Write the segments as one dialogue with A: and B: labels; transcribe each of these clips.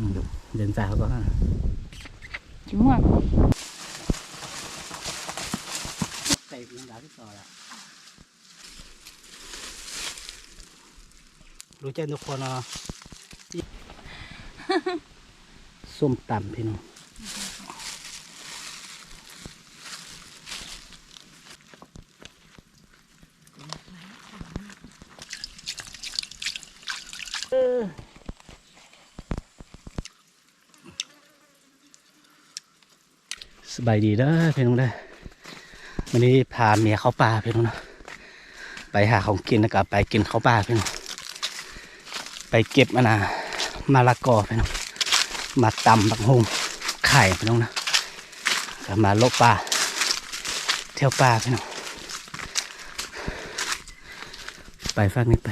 A: อืมเดินสายเขาก็
B: Chúng rồi
A: ใส่เพียงดาวที่ต่อละรู้ใจทุกคนเนาะส้มตำพี่น้อง บายดีเด้อพี่น้องเด้อวันนี้พาเมียเข้าป่าพี่น้องนะไปหาของกินแล้วก็ไปกินเข้าป่าพี่น้องไปเก็บมะนาวมะละกอพี่น้องมาตำบักฮงไข่พี่น้องนะก็มาลบป่าเที่ยวป่าพี่น้องไปฝั่งนี้ไป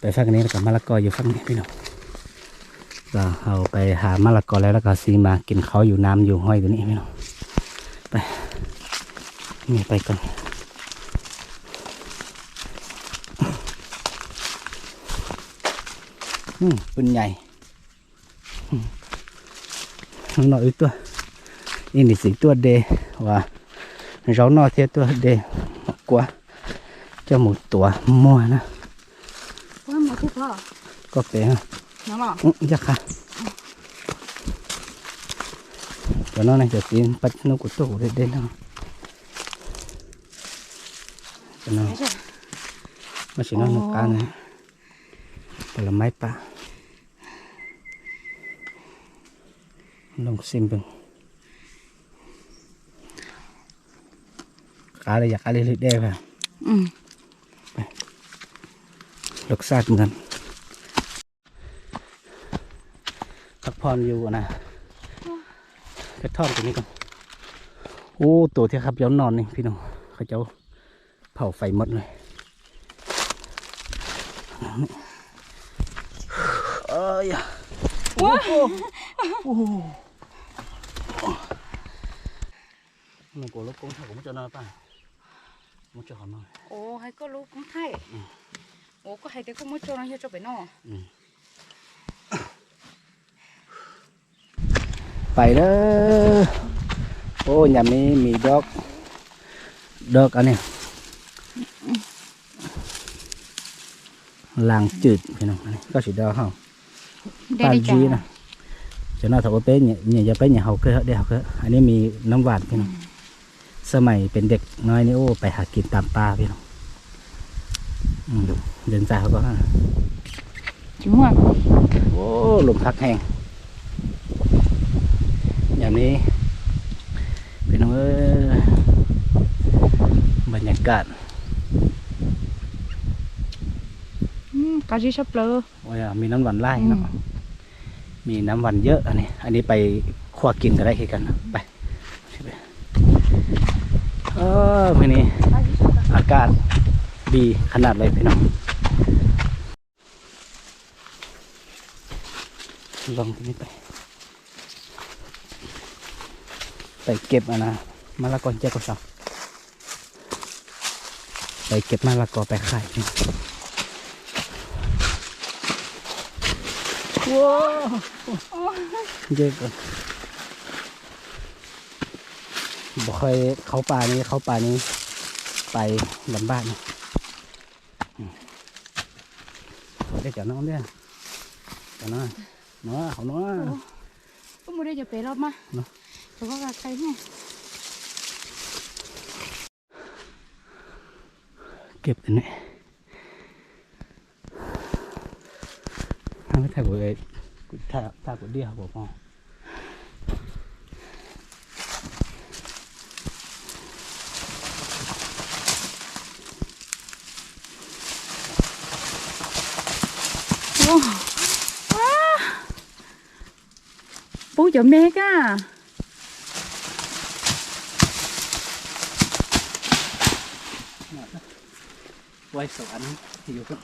A: ไปฝั่งนี้แล้วก็มะละกออยู่ฝั่งนี้พี่น้อง ก็เอาไปหามะละกอแล้วแล้วก็ซีมากินเขาวอยู่น้ำอยู่ห้อยตัวนี้พี่น้องไปนี่ไปก่อนอืมปืนใหญ่อืมข้างนอกอีกตัวอีนี่สิตัวเดว่าเรานอกเทียตัวเดมากกว่าเจ้าหมูตัวมั่วนะ
B: Ôi một chút thôi
A: ก็เป็นฮะ
B: Nó bỏ
A: อื้อยักษ์ค่ะเดี๋ยวน้องนี่จะกินปัดนกกุตุ๊กเด็ดเด่นนะเดี๋ยวน้อง
B: Đấy rồi
A: มาชิน้องนกกาเนี่ยผลไม้ป่าลองซิมเบิ่งกาเลยอยากกาเลยลึกได้ป่ะ
B: Ừ
A: รสชาติเหมือน พักผ่อนอยู่นะกระท่อนตัวนี้ก่อนโอ้ตัวที่ครับย้อนนอนนี่พี่น้องเขาเจ้าเผาไฟหมดเลยเอ้ยโอ้โหโอ้โหมันโกลกกงถ้าผมจะนอนป่ะมันจะหอนนอน
B: Ồ hay có lúc cũng thay Ồ có hay cái cũng mới cho nó cho phải nó
A: ไป เด้อโอ้ยามนี้มีดอก ดอกอันนี้ลางจืดพี่น้องอันนี้ก็สีดอกเฮา
B: Đây
A: ปาน
B: đây
A: จี
B: chả
A: นะจะน่าถ้าว่าเป็นเนี่ยเนี่ยจะเป็นเนี่ยเฮาเคยเด้เฮาเคยอันนี้มีน้ำหวานพี่น้องสมัยเป็นเด็กน้อยนี่โอ้ไปหากินตามป่าพี่น้องอืมเดินสายเขาก็
B: Chúng rồi
A: โอ้ลมพักแห้ง อย่างนี้เป็นองเอ้ยบรรยากาศ
B: ừ, Cá gì sắp lơ
A: โอ้ยมีน้ำหวานไล่เนาะมีน้ำหวานเยอะอันนี้ อันนี้ไปคั่วกินก็ได้คือกันนะไปเออวันนี้
B: Cá gì sắp lơ
A: อากาศดีขนาดเลยพี่น้องลองที่นี่ไป ไปเก็บอะนะมะละกอเจ้าก็สับไปเก็บมะละกอไปขายนี่ว้าวเยอะเกันบอกเคยเข้าป่านี้เข้าป่านี้ไปลำบากนะอืมได้จากน้องเนี่ยจากน้องน้องเขาน้อง
B: Có mua đây cho bé lắm mà
A: Nó.
B: Rồi có gà cây này
A: เก็บอันนี้ถ้าไม่ถ่าย กูเลยกูถ่ายถ่ายกูเดียวบอกพ่อ
B: Wow Wow
A: ไว้สวรรค์ที่อยู่ก็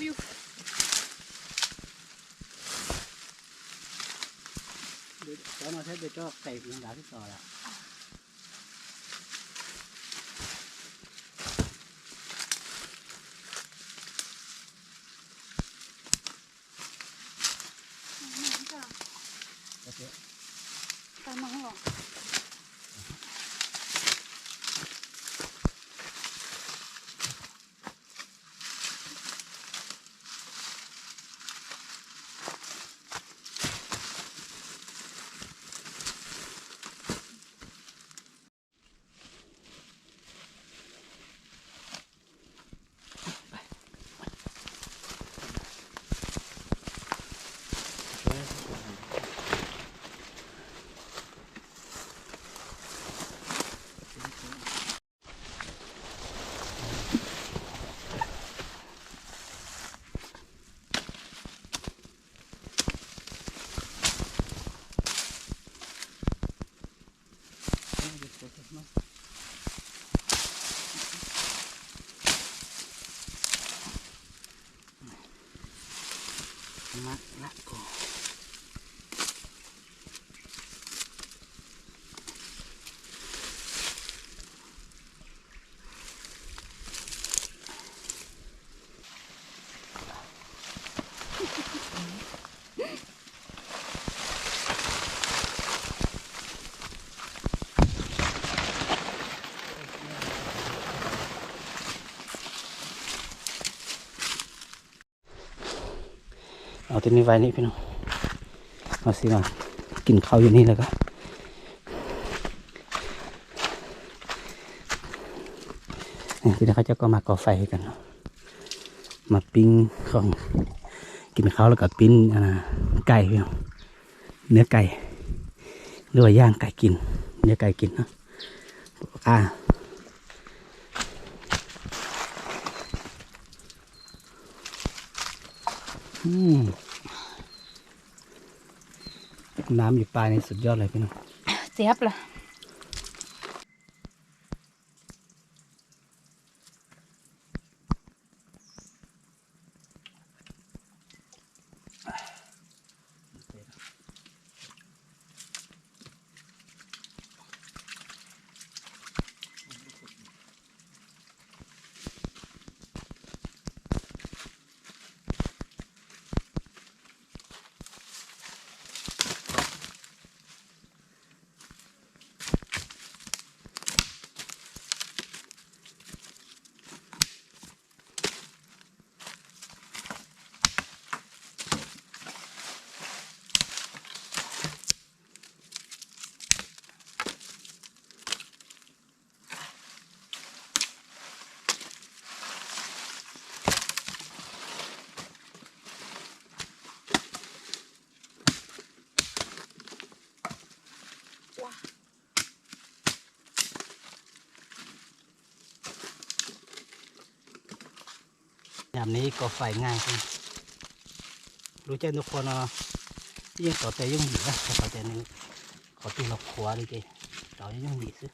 B: Ui
A: ตอนนั้นใช้เด็จะชอบใส่เรื่องราวที่ต่อละ
B: ตามมาหรอ
A: มาล เอาตัวนี้ไว้นี่พี่น้องเอาสิมากินข้าวอยู่นี่แล้วก็นี่ทีนี้เขาจะก็มาก่อไฟกันมาปิ้งของกินข้าวแล้วก็ปิ้งไก่พี่น้องเนื้อไก่หรือว่าย่างไก่กิน เนื้อไก่กินนะอ่าอืม น้ำอยู่ปลายในสุดยอดเลยพี่น้อง
B: เจี๊ยบละ
A: ยามนี้ก็ไฟง่ายขึ้นรู้ใจทุกคนเนาะยิ่งต่อแต่ยุ่งหนีนะต่อแต่นี้ขอตีเราขวาเลยเจต่อยุ่งหนีซิ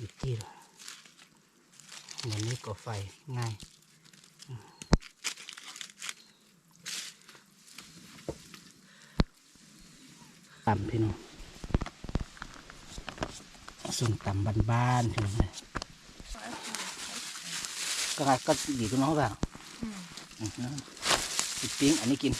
A: อีกที่เลยยามนี้ก็ไฟง่ายต่ำพี่น้องส่งต่ำบ้านๆพี่น้องเลยก็ก็ดีขึ้นน้องเปล่า
B: อืม
A: อือฮึอีก ปิ้งอันนี้กิน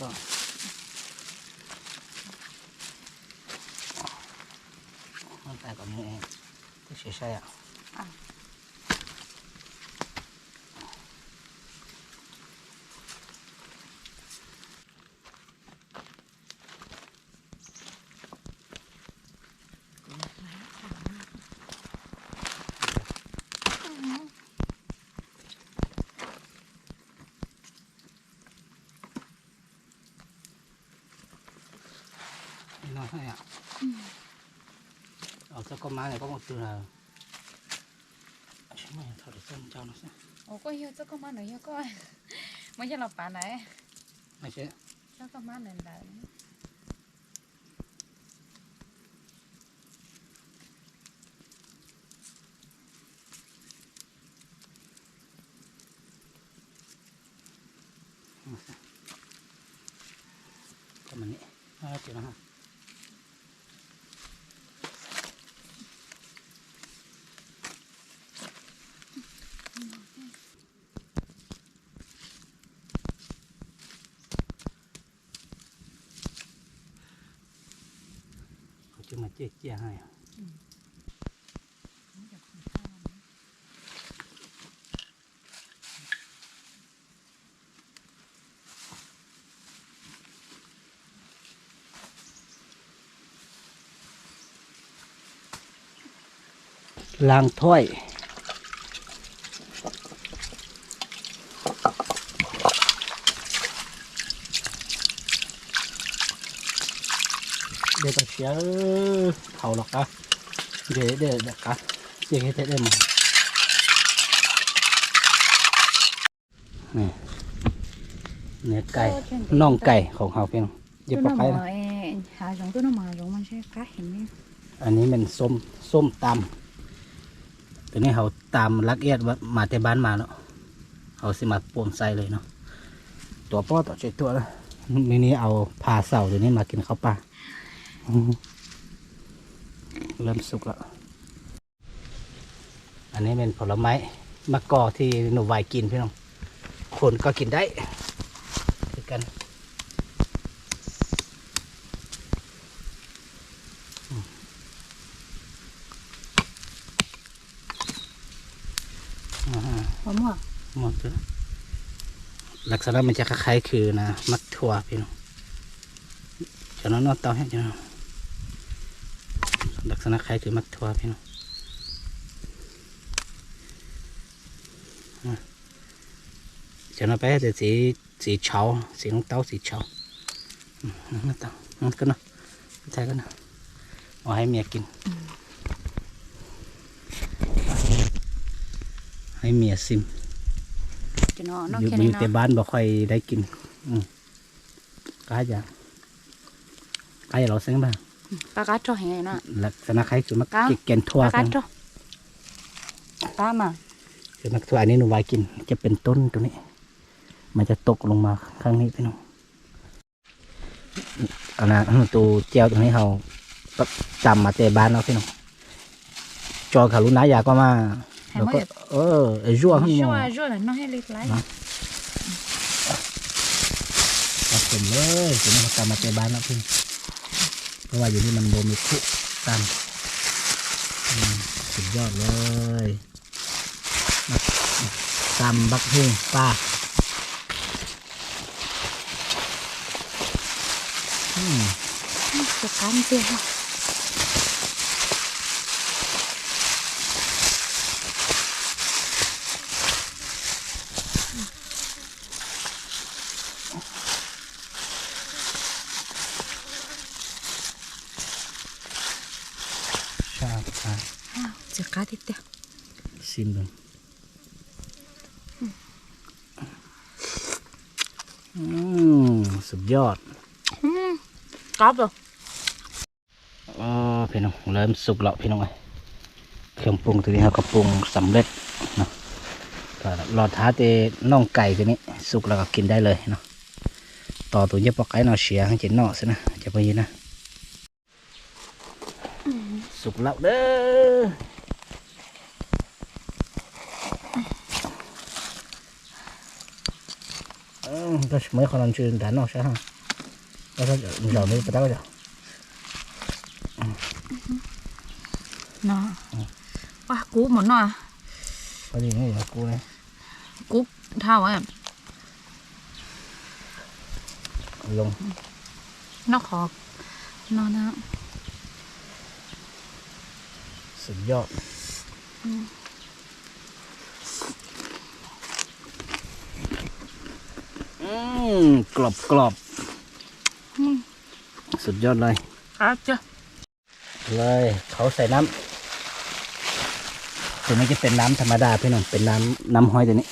A: ก็มันแต่ ก่อนนี้เองก็ใช่ใช่อะ
B: อะ
A: có má này có một từ là chúng mày thở được chân cho nó เกี
B: ยร์ให้ลางถ้วยเดี๋ย
A: วเสี
B: ย เขา
A: หรอกอะเดี๋ยวเดี๋ยวนะเสียงให้เต็มนี่เนื้อไก่น่องไก่ของเขาเพียงเย็บปลาไข่นะ
B: หาสองตัวน้ำมาสองมันใช่กะเห็นไหม
A: อันนี้มันส้มส้มตำตัวนี้เขาตำลักเอียดมาแต่บ้านมาเนาะเขาสิมาปนใส่เลยเนาะตัวป้อต่อเจ็ตัวแล้วมินี้เอาผ่าเสาตัวนี้มากินข้าวปลา เริ่มสุกแล้ว อันนี้เป็นผลไม้มะกอที่หนูไวายกินพี่น้อง คนก็กินได้คือกันอ่า
B: หอมว่ะ
A: หมดแล้วลักษณะมันจะคล้ายๆคือนะ มักถั่วพี่น้องจะน้องนอดเตาให้จะน้อง ลักษณะคล้ายคือมักถั่วพี่น้องอะจะน้องไปให้แต่สีสีเฉาสีน้องเต้าสีเฉาอืมน้องเต้าน้องกันเนาะใช่กันเนาะเอาให้เมียกิน ให้เมียซิม
B: จะเนาะนอก
A: อยู่
B: แค่
A: อ
B: นี้
A: ยู่แต่
B: เนาะ
A: บ้านบ่ค่อยได้กินอืมกาจะกาจะเราเส้นบ้าง
B: ปลากาจ่อเห็นไงเนาะ
A: ลักษณะคล้ายคือมัก
B: กา
A: เกนทั่ว
B: ปลา
A: กั
B: กานจ่อปลามา
A: คือมักทั่วอันนี้หนูไว้กิน จะเป็นต้นตัวนี้ มันจะตกลงมาข้างนี้พี่น้องอันนั้นตัวเจียวตรงนี้เขาจำมาแต่บ้านเราะพี่น้องจอขาลุนายาก็มา
B: เห็น
A: แล้ว
B: ไหม
A: ก็เออไอ้รั่วข้างน
B: ชั่
A: อ
B: ว
A: ก
B: ชั่วเลยน้องให้เล็กไร
A: ผสมเลยตัวนี้เขาตามมาเตะบ้านแล้วพี่เพ ราะว่าอยู่นี่มันโบมีคุตามสุดยอดเลยตามบักเฮงปลาอืม
B: จะกันเสีย
A: ชาบอะ
B: จะกาติดเดียว
A: ซิ มดูอืมสุดยอด
B: กรอบเลย
A: อ๋อพี่น้องเริ่มสุกแล้วพี่น้องเอ้ยเครื่องปรุงตัวนี้เราก็ปรุงสำเร็จเนาะก็รอท้าเตน่องไก่ตัวนี้ สุกแล้วก็กินได้เลยเนาะต่อตัวเย็บปอกไก่เนาะเสียให้เจ็ดเนาะสินะจะไปยินนะสุกแล้วเด้ออืมก็ไม่ขอลองชื่อด่านนอกใช่ไหมแล้วก็เดี๋ยวไม่ไปตั้งก็จะ
B: เนาะว่ากูหมดเนาะ
A: พอดีนี่เดี๋ยวกูเลย
B: กูเท่าอะ
A: ลง
B: นอกขอบนอนนะ
A: สุดยอด อืมกรอบกรอบสุดยอดเลย
B: ครับจ้ะ
A: เลยเขาใส่น้ถึงมันจะเป็นน้ำธรรมดาพี่น้องเป็นน้ำน้ำห้อยตัวนี้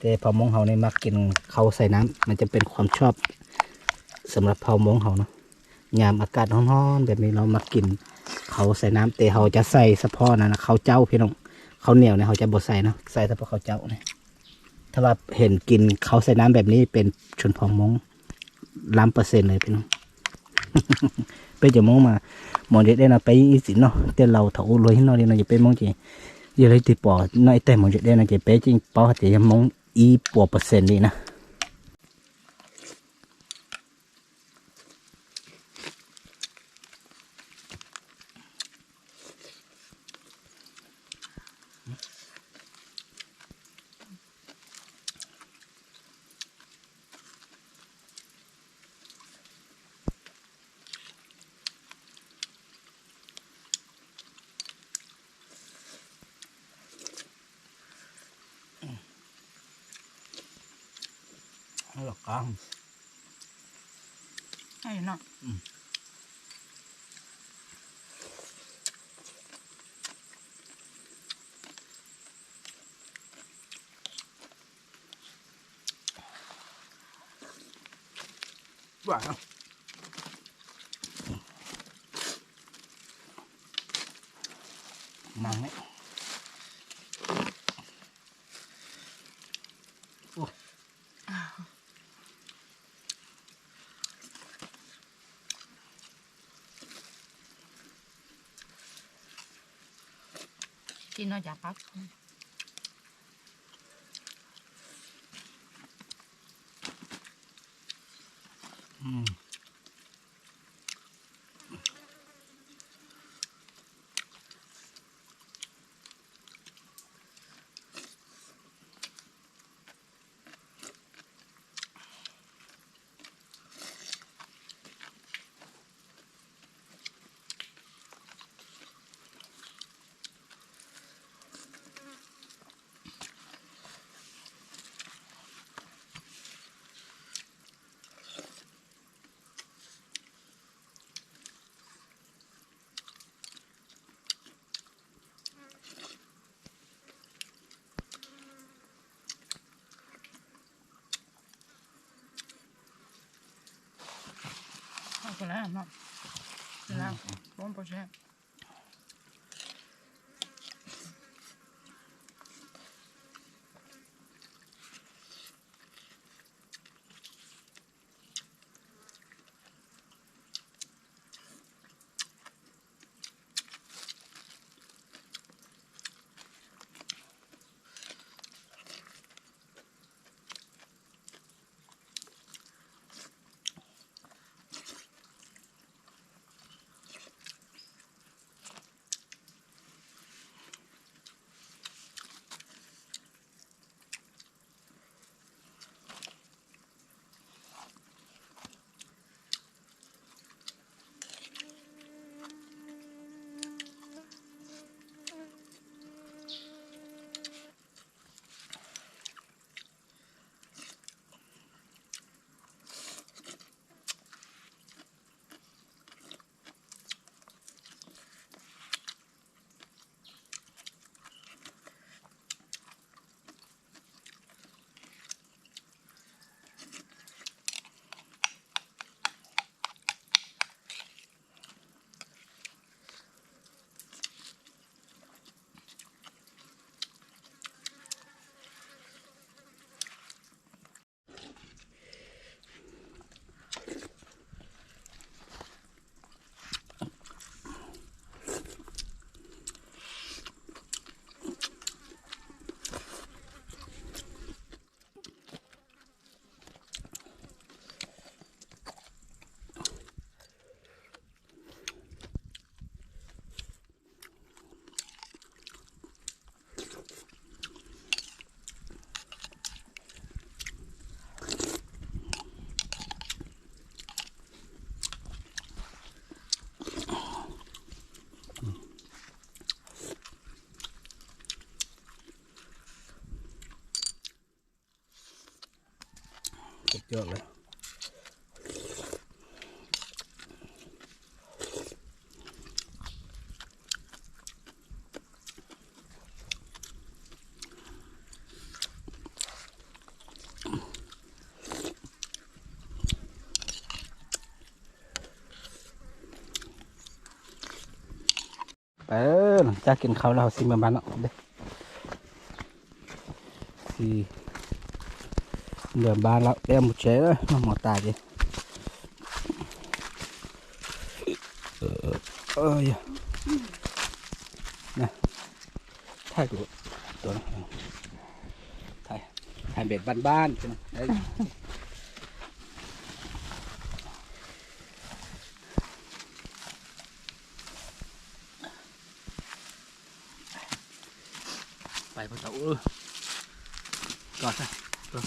A: แต่เผามงเฮาในมักกินเขาใส่น้ำมันจะเป็นความชอบสำหรับเผามงเฮาเนาะยามอากาศร้อนๆแบบนี้เรามักกินเขาใส่น้ำแต่เฮาจะใส่เฉพาะนะนะเขาวเจ้าพี่น้องเขาวเหนียวเนี่ยเขาจะบดใส่เนาะใส่เฉพาะเขาวเจ้าเนี่ย ถ้าเราเห็นกินเขาใส่น้ำแบบนี้เป็นชนเผ่ามงล้านเปอร์เซ็นต์เลยพี่น้องไปจะมองมาหมอเด็ดได้นะไปอีสินเนาะแต่เราถ้าอู้รวยให้เราเนี่ยนะจะไปมองจีอย่าเลยติดปอน้อยแต่หมอเด็ดได้นะจะไปจริงปอจะยังมองอีปวเปอร์เซ็นต์นี่นะ หวานมังเนี่ย
B: กิ เอาไปแล้ว ยอดเลย
A: ไปหลังจากกินข้าวเราสิมาบ้านเนาะเด้สี่ เดินบ้านแล้วเดี๋ยวมุดเชยเลยมาหมอตายดิเออเอ้ยนะถ่ายดูตัวนะถ่ายถ่ายเบ็ดบ้านๆใช่ไหมเอ้ย ไปพอเต่าเออกอดซะเออ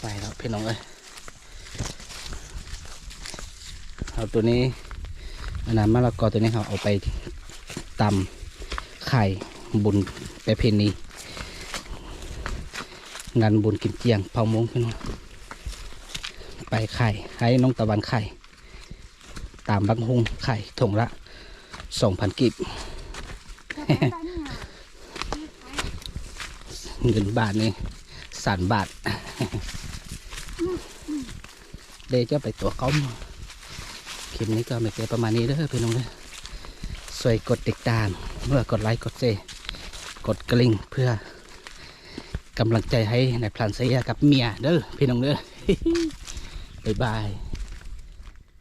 A: ไปแล้วพี่น้องเอ้ยเอา ตัวนี้อันนั้นมะละกอตัวนี้เขาเอาไปตำไข่บุญประเพณีงานบุญกินเจียงเผามงพี่น้องไปไข่ให้น้องตะวันไข่ตามบังฮุงไข่ถุงละสองพันกิบเงินบาทนี่สานบาทเดยวจะไปตัวก้อม คลิปนี้ก็ไม่เกินประมาณนี้เด้อพี่น้องเด้อช่วยกดติดตามเมื่อกดไลค์กดเซกดกระลิ่งเพื่อกำลังใจให้ในพลันเสียกับเมียเด้อพี่น้องเด้อ บ๊ายบาย